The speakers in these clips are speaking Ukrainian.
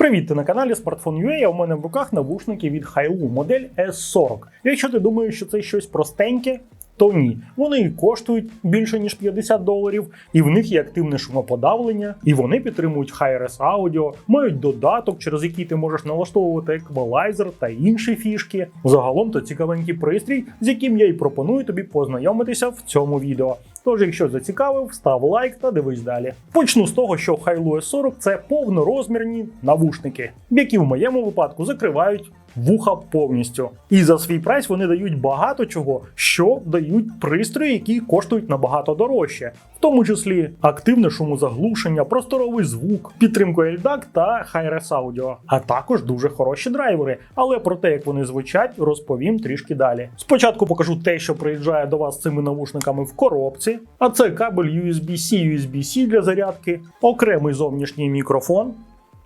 Привіт, ти на каналі Smartphone.ua, а у мене в руках навушники від Hailu модель S40. Якщо ти думаєш, що це щось простеньке, то ні. Вони коштують більше ніж 50 доларів, і в них є активне шумоподавлення, і вони підтримують Hi-Res аудіо, мають додаток, через який ти можеш налаштовувати еквалайзер та інші фішки. Загалом то цікавенький пристрій, з яким я і пропоную тобі познайомитися в цьому відео. Тож, якщо зацікавив, став лайк та дивись далі. Почну з того, що Hailu S40 це повнорозмірні навушники, які в моєму випадку закривають вуха повністю. І за свій прайс вони дають багато чого, що дають пристрої, які коштують набагато дорожче, в тому числі активне шумозаглушення, просторовий звук, підтримку LDAC та Hi-Res Audio, а також дуже хороші драйвери. Але про те, як вони звучать, розповім трішки далі. Спочатку покажу те, що приїжджає до вас цими навушниками в коробці, а це кабель USB-C, USB-C для зарядки, окремий зовнішній мікрофон,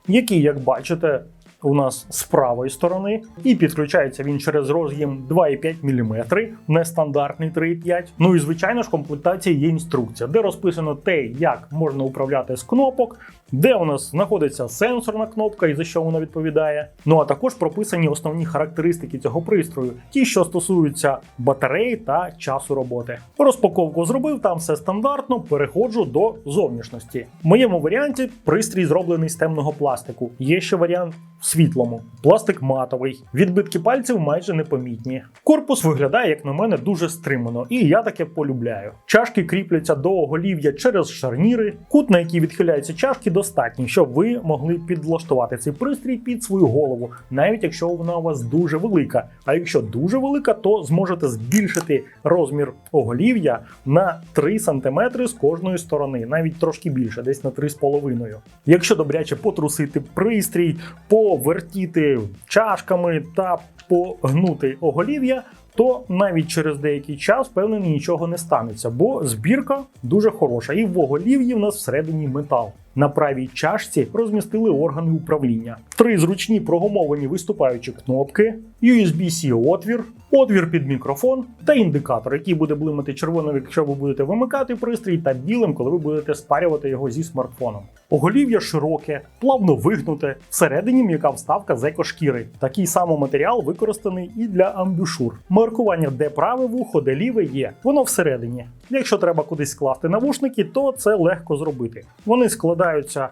який, як бачите, у нас з правої сторони, і підключається він через роз'єм 2,5 мм, нестандартний 3,5. Ну і звичайно ж, в комплектації є інструкція, де розписано те, як можна управляти з кнопок, де у нас знаходиться сенсорна кнопка і за що вона відповідає. Ну а також прописані основні характеристики цього пристрою, ті, що стосуються батареї та часу роботи. Розпаковку зробив, там все стандартно. Переходжу до зовнішності. В моєму варіанті пристрій зроблений з темного пластику. Є ще варіант світлому. Пластик матовий, відбитки пальців майже непомітні. Корпус виглядає, як на мене, дуже стримано, і я таке полюбляю. Чашки кріпляться до оголів'я через шарніри. Кут, на який відхиляються чашки, достатній, щоб ви могли підлаштувати цей пристрій під свою голову, навіть якщо вона у вас дуже велика. А якщо дуже велика, то зможете збільшити розмір оголів'я на 3 см з кожної сторони, навіть трошки більше, десь на 3,5. Якщо добряче потрусити пристрій, повертіти чашками та погнути оголів'я, то навіть через деякий час впевнений нічого не станеться, бо збірка дуже хороша, і в оголів'ї в нас всередині метал. На правій чашці розмістили органи управління, три зручні прогумовані виступаючі кнопки, USB-C отвір, отвір під мікрофон та індикатор, який буде блимати червоним, якщо ви будете вимикати пристрій, та білим, коли ви будете спарювати його зі смартфоном. Оголів'я широке, плавно вигнуте, всередині м'яка вставка з екошкіри. Такий самий матеріал використаний і для амбушур. Маркування, де праве вухо, де ліве є. Воно всередині. Якщо треба кудись скласти навушники, то це легко зробити. Вони складаються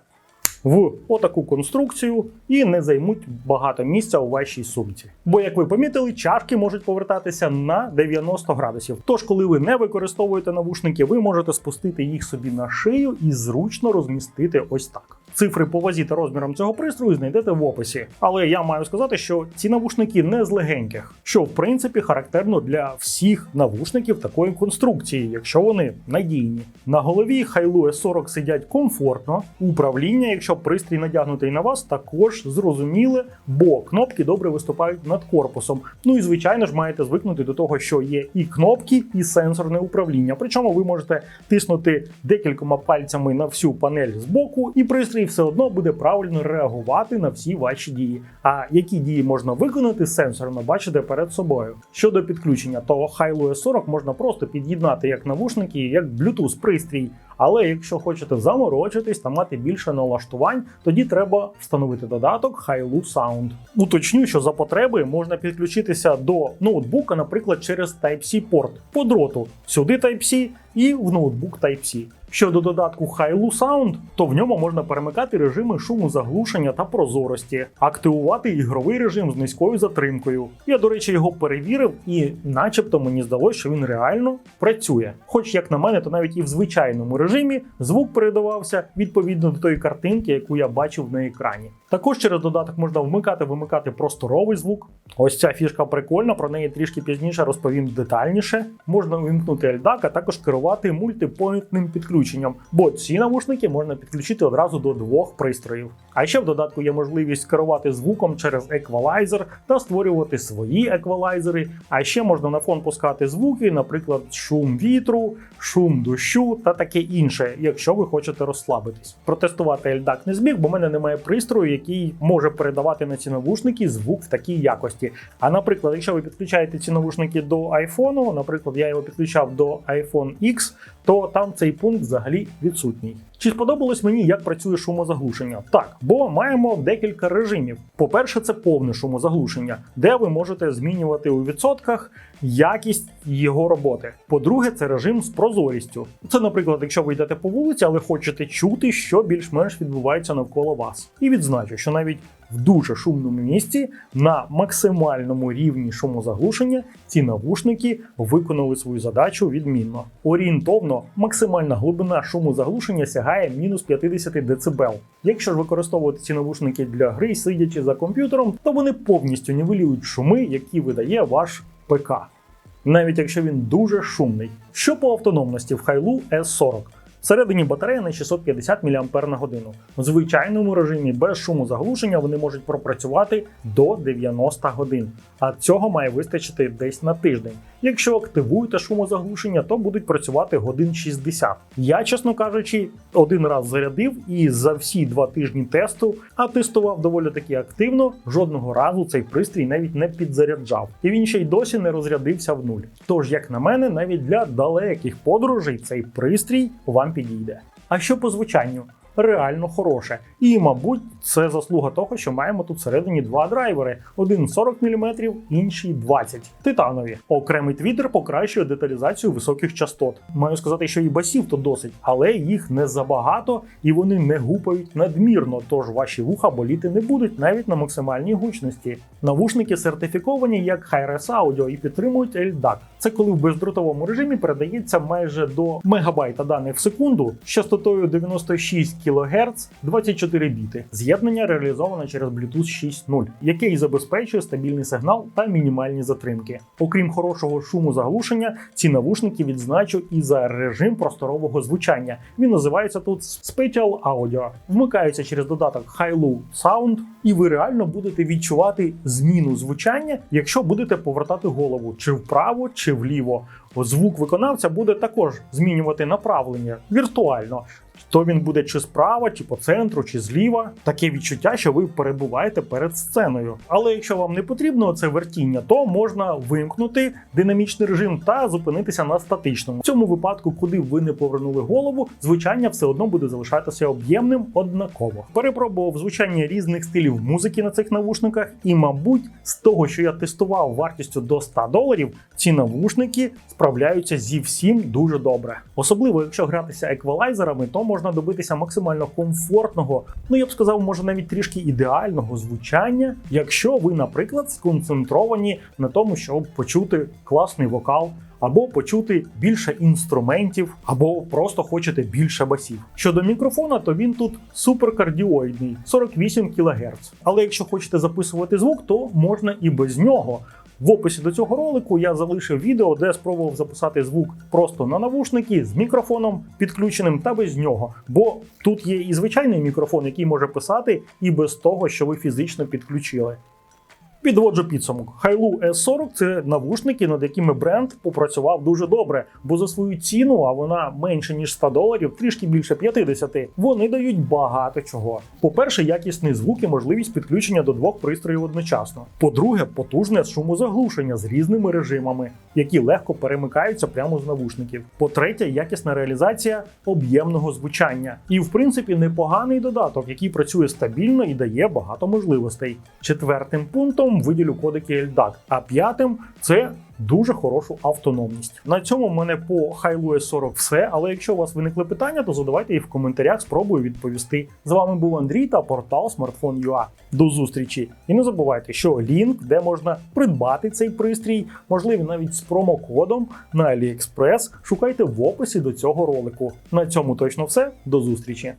в отаку конструкцію і не займуть багато місця у вашій сумці. Бо, як ви помітили, чашки можуть повертатися на 90 градусів. Тож, коли ви не використовуєте навушники, ви можете спустити їх собі на шию і зручно розмістити ось так. Цифри по вазі та розмірам цього пристрою знайдете в описі. Але я маю сказати, що ці навушники не з легеньких, що в принципі характерно для всіх навушників такої конструкції, якщо вони надійні. На голові Hailu S40 сидять комфортно. Управління, якщо пристрій надягнутий на вас, також зрозуміле, бо кнопки добре виступають над корпусом. Ну і звичайно ж маєте звикнути до того, що є і кнопки, і сенсорне управління. Причому ви можете тиснути декількома пальцями на всю панель з боку, і пристрій все одно буде правильно реагувати на всі ваші дії. А які дії можна виконати сенсорно, бачите перед собою. Щодо підключення, то Hailu S40 можна просто під'єднати як навушники, як Bluetooth пристрій. Але якщо хочете заморочитись та мати більше налаштувань, тоді треба встановити додаток Hailu Sound. Уточню, що за потреби можна підключитися до ноутбука, наприклад, через Type-C порт по дроту. Сюди Type-C і в ноутбук Type-C. Щодо додатку Hailu Sound, то в ньому можна перемикати режими шуму заглушення та прозорості, активувати ігровий режим з низькою затримкою. Я, до речі, його перевірив, і, начебто, мені здалося, що він реально працює. Хоч, як на мене, то навіть і в звичайному режимі звук передавався відповідно до тої картинки, яку я бачив на екрані. Також через додаток можна вмикати вимикати просторовий звук. Ось ця фішка прикольна, про неї трішки пізніше розповім детальніше. Можна увімкнути LDAC, а також керувати мультипоінтним підключенням, бо ці навушники можна підключити одразу до двох пристроїв. А ще в додатку є можливість керувати звуком через еквалайзер та створювати свої еквалайзери. А ще можна на фон пускати звуки, наприклад, шум вітру, шум дощу та таке інше, якщо ви хочете розслабитись. Протестувати LDAC не зміг, бо в мене немає пристрою, який може передавати на ці навушники звук в такій якості. А наприклад, якщо ви підключаєте ці навушники до iPhone, наприклад, я його підключав до iPhone X, то там цей пункт взагалі відсутній. Чи сподобалось мені, як працює шумозаглушення? Так, бо маємо декілька режимів. По-перше, це повне шумозаглушення, де ви можете змінювати у відсотках якість його роботи. По-друге, це режим з прозорістю. Це, наприклад, якщо ви йдете по вулиці, але хочете чути, що більш-менш відбувається навколо вас. І відзначу, що навіть в дуже шумному місці на максимальному рівні шумозаглушення ці навушники виконали свою задачу відмінно. Орієнтовно максимальна глибина шумозаглушення сягає мінус 50 дБ. Якщо ж використовувати ці навушники для гри, сидячи за комп'ютером, то вони повністю нівелюють шуми, які видає ваш ПК. Навіть якщо він дуже шумний. Що по автономності в Хайлу S40? Всередині батарея на 650 мАч. В звичайному режимі без шуму заглушення вони можуть пропрацювати до 90 годин, а цього має вистачити десь на тиждень. Якщо активуєте шумозаглушення, то будуть працювати годин 60. Я, чесно кажучи, один раз зарядив і за всі два тижні тесту, а тестував доволі таки активно, жодного разу цей пристрій навіть не підзаряджав, і він ще й досі не розрядився в нуль. Тож, як на мене, навіть для далеких подорожей цей пристрій вам підійде. А що по звучанню? Реально хороше. І, мабуть, це заслуга того, що маємо тут всередині два драйвери: один 40 мм, інший 20 титанові. Окремий твітер покращує деталізацію високих частот. Маю сказати, що і басів то досить, але їх не забагато і вони не гупають надмірно, тож ваші вуха боліти не будуть навіть на максимальній гучності. Навушники сертифіковані як Hi-Res Audio і підтримують LDAC. Це коли в бездротовому режимі передається майже до мегабайта даних в секунду з частотою 96 кГц 24 біти. З'єднання реалізовано через Bluetooth 6.0, який забезпечує стабільний сигнал та мінімальні затримки. Окрім хорошого шуму заглушення, ці навушники відзначу і за режим просторового звучання. Він називається тут Spatial Audio. Вмикається через додаток Hailu Sound, і ви реально будете відчувати зміну звучання, якщо будете повертати голову чи вправо, чи вліво. Звук виконавця буде також змінювати направлення віртуально. То він буде чи справа, чи по центру, чи зліва. Таке відчуття, що ви перебуваєте перед сценою. Але якщо вам не потрібно це вертіння, то можна вимкнути динамічний режим та зупинитися на статичному. В цьому випадку, куди ви не повернули голову, звучання все одно буде залишатися об'ємним однаково. Перепробував звучання різних стилів музики на цих навушниках, і, мабуть, з того, що я тестував вартістю до 100 доларів, ці навушники справляються зі всім дуже добре. Особливо, якщо гратися еквалайзерами, то можна добитися максимально комфортного, ну я б сказав, може навіть трішки ідеального звучання, якщо ви, наприклад, сконцентровані на тому, щоб почути класний вокал. Або почути більше інструментів, або просто хочете більше басів. Щодо мікрофона, то він тут суперкардіоїдний 48 кГц. Але якщо хочете записувати звук, то можна і без нього. В описі до цього ролику я залишив відео, де спробував записати звук просто на навушники з мікрофоном підключеним та без нього. Бо тут є і звичайний мікрофон, який може писати, і без того, що ви фізично підключили. Підводжу підсумок. Hailu S40 це навушники, над якими бренд попрацював дуже добре, бо за свою ціну, а вона менше ніж 100 доларів, трішки більше 50, вони дають багато чого. По-перше, якісний звук і можливість підключення до двох пристроїв одночасно. По-друге, потужне шумозаглушення з різними режимами, які легко перемикаються прямо з навушників. По-третє, якісна реалізація об'ємного звучання. І, в принципі, непоганий додаток, який працює стабільно і дає багато можливостей. Четвертим пунктом виділю кодики LDAC, а п'ятим це дуже хорошу автономність. На цьому в мене по Hailu S40 все. Але якщо у вас виникли питання, то задавайте їх в коментарях, спробую відповісти. З вами був Андрій та портал Smartphone.ua. До зустрічі! І не забувайте, що лінк, де можна придбати цей пристрій, можливо, навіть з промокодом на AliExpress, шукайте в описі до цього ролику. На цьому точно все. До зустрічі!